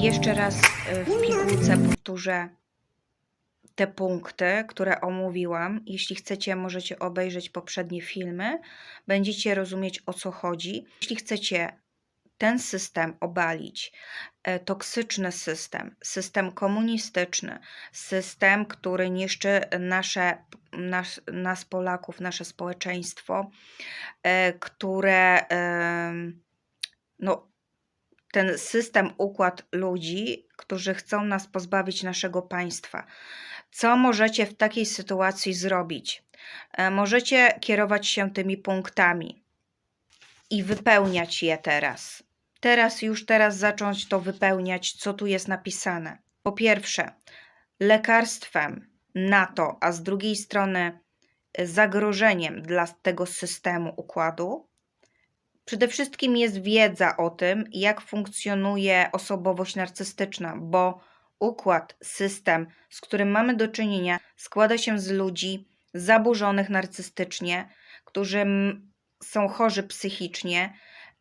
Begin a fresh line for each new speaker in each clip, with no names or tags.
Jeszcze raz y, w pigułce powtórzę te punkty, które omówiłam. Jeśli chcecie, możecie obejrzeć poprzednie filmy. Będziecie rozumieć o co chodzi. Jeśli chcecie ten system obalić, e, toksyczny system, system komunistyczny, system, który niszczy nasze, nas, nas Polaków, nasze społeczeństwo, e, które no, ten system, układ ludzi, którzy chcą nas pozbawić naszego państwa. Co możecie w takiej sytuacji zrobić? E, Możecie kierować się tymi punktami i wypełniać je teraz. Teraz, już teraz zacząć to wypełniać, co tu jest napisane. Po pierwsze, lekarstwem na to, a z drugiej strony zagrożeniem dla tego systemu układu, Przede wszystkim jest wiedza o tym, jak funkcjonuje osobowość narcystyczna, bo układ, system, z którym mamy do czynienia, składa się z ludzi zaburzonych narcystycznie, którzy są chorzy psychicznie,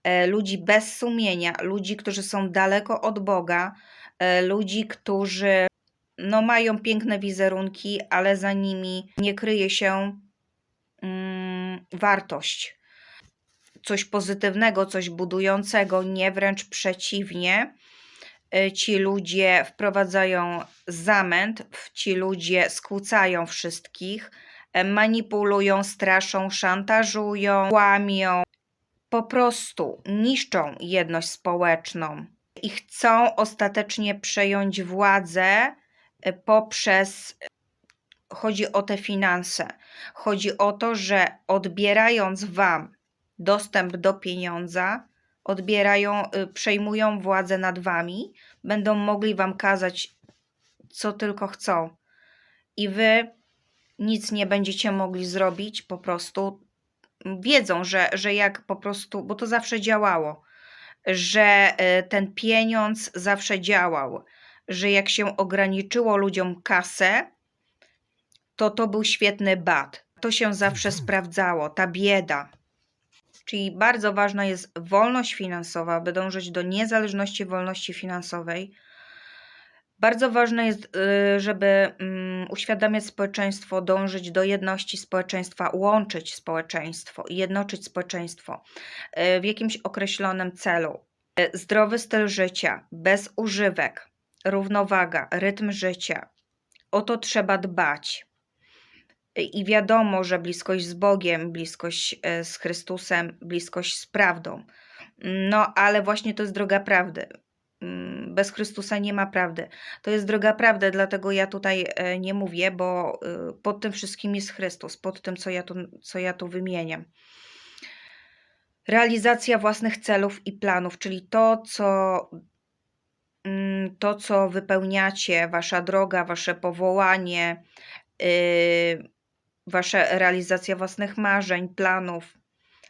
e, ludzi bez sumienia, ludzi, którzy są daleko od Boga, e, ludzi, którzy no, mają piękne wizerunki, ale za nimi nie kryje się mm, wartość coś pozytywnego, coś budującego, nie wręcz przeciwnie. Y, Ci ludzie wprowadzają zamęt, ci ludzie skłócają wszystkich, e, manipulują, straszą, szantażują, łamią, po prostu niszczą jedność społeczną i chcą ostatecznie przejąć władzę e, poprzez chodzi o te finanse. Chodzi o to, że odbierając Wam dostęp do pieniądza, odbierają, y, przejmują władzę nad Wami, będą mogli Wam kazać, co tylko chcą. I Wy nic nie będziecie mogli zrobić, po prostu wiedzą, że, że jak po prostu, bo to zawsze działało, że y, ten pieniądz zawsze działał, że jak się ograniczyło ludziom kasę, to to był świetny bat. To się zawsze sprawdzało, ta bieda. Czyli bardzo ważna jest wolność finansowa, aby dążyć do niezależności wolności finansowej. Bardzo ważne jest, y, żeby mm, uświadamiać społeczeństwo, dążyć do jedności społeczeństwa, łączyć społeczeństwo i jednoczyć społeczeństwo y, w jakimś określonym celu. Y, Zdrowy styl życia, bez używek, równowaga, rytm życia. O to trzeba dbać. I wiadomo, że bliskość z Bogiem, bliskość e, z Chrystusem, bliskość z prawdą. No, ale właśnie to jest droga prawdy. Mm, Bez Chrystusa nie ma prawdy. To jest droga prawdy, dlatego ja tutaj e, nie mówię, bo e, pod tym wszystkim jest Chrystus, pod tym, co ja tu, co ja tu wymieniam. Realizacja własnych celów i planów, czyli to, co mm, to, co wypełniacie, wasza droga, wasze powołanie, yy, wasza realizacja własnych marzeń, planów.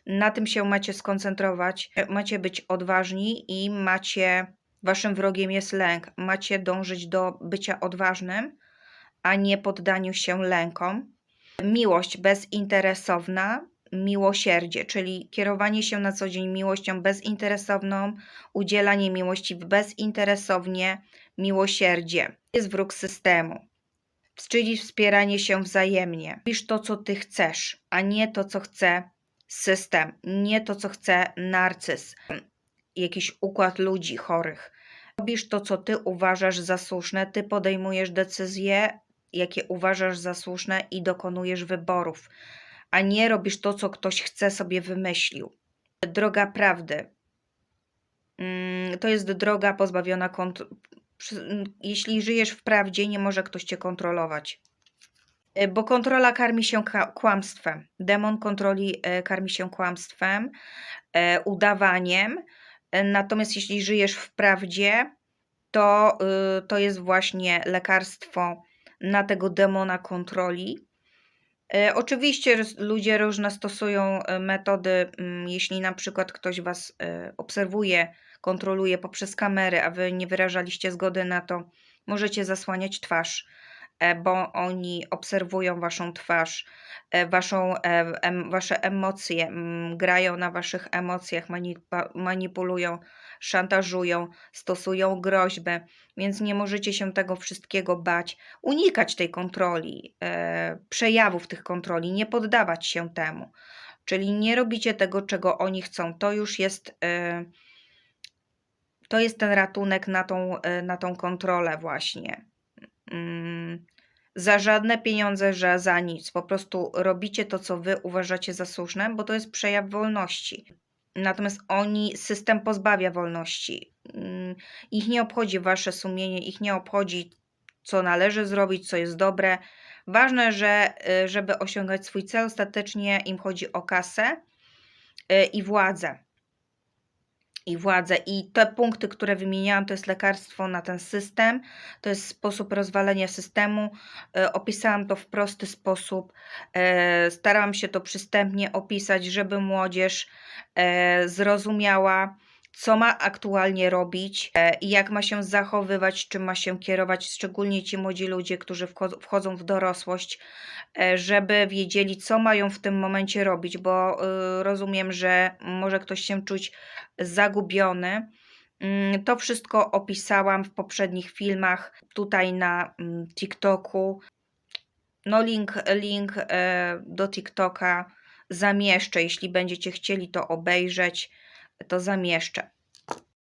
Na tym się macie skoncentrować. Macie być odważni i macie, waszym wrogiem jest lęk. Macie dążyć do bycia odważnym, a nie poddaniu się lękom. Miłość bezinteresowna, miłosierdzie, czyli kierowanie się na co dzień miłością bezinteresowną, udzielanie miłości bezinteresownie, miłosierdzie. Jest wróg systemu czyli wspieranie się wzajemnie. Robisz to, co ty chcesz, a nie to, co chce system, nie to, co chce narcyz, jakiś układ ludzi chorych. Robisz to, co ty uważasz za słuszne, ty podejmujesz decyzje, jakie uważasz za słuszne i dokonujesz wyborów, a nie robisz to, co ktoś chce sobie wymyślił. Droga prawdy. Mm, To jest droga pozbawiona kont- jeśli żyjesz w prawdzie, nie może ktoś cię kontrolować. E, Bo kontrola karmi się kłamstwem. Demon kontroli e, karmi się kłamstwem, e, udawaniem. Natomiast jeśli żyjesz w prawdzie, to, y, to jest właśnie lekarstwo na tego demona kontroli. Oczywiście ludzie różne stosują metody, jeśli na przykład ktoś was obserwuje, kontroluje poprzez kamery, a wy nie wyrażaliście zgody na to, możecie zasłaniać twarz. e, bo oni obserwują waszą twarz, e, waszą, e, wasze emocje, grają na waszych emocjach, manipulują, szantażują, stosują groźby, więc nie możecie się tego wszystkiego bać, unikać tej kontroli, przejawów tych kontroli, nie poddawać się temu. Czyli nie robicie tego, czego oni chcą. To już jest. e, To jest ten ratunek na tą, e, na tą kontrolę, właśnie. Mm, Za żadne pieniądze, że za nic. Po prostu robicie to, co wy uważacie za słuszne, bo to jest przejaw wolności. Natomiast oni, system pozbawia wolności. Mm, Ich nie obchodzi wasze sumienie, ich nie obchodzi, co należy zrobić, co jest dobre. Ważne, że y, żeby osiągać swój cel, ostatecznie im chodzi o kasę y, i władzę. I władzę. I te punkty, które wymieniałam, to jest lekarstwo na ten system, to jest sposób rozwalenia systemu. Y, Opisałam to w prosty sposób. y, Starałam się to przystępnie opisać, żeby młodzież y, zrozumiała, co ma aktualnie robić e, i jak ma się zachowywać, czym ma się kierować, szczególnie ci młodzi ludzie, którzy wcho- wchodzą w dorosłość, e, żeby wiedzieli, co mają w tym momencie robić, bo y, rozumiem, że może ktoś się czuć zagubiony. Mm, To wszystko opisałam w poprzednich filmach, tutaj na mm, TikToku. No, link, link e, do TikToka zamieszczę, jeśli będziecie chcieli to obejrzeć, to zamieszczę.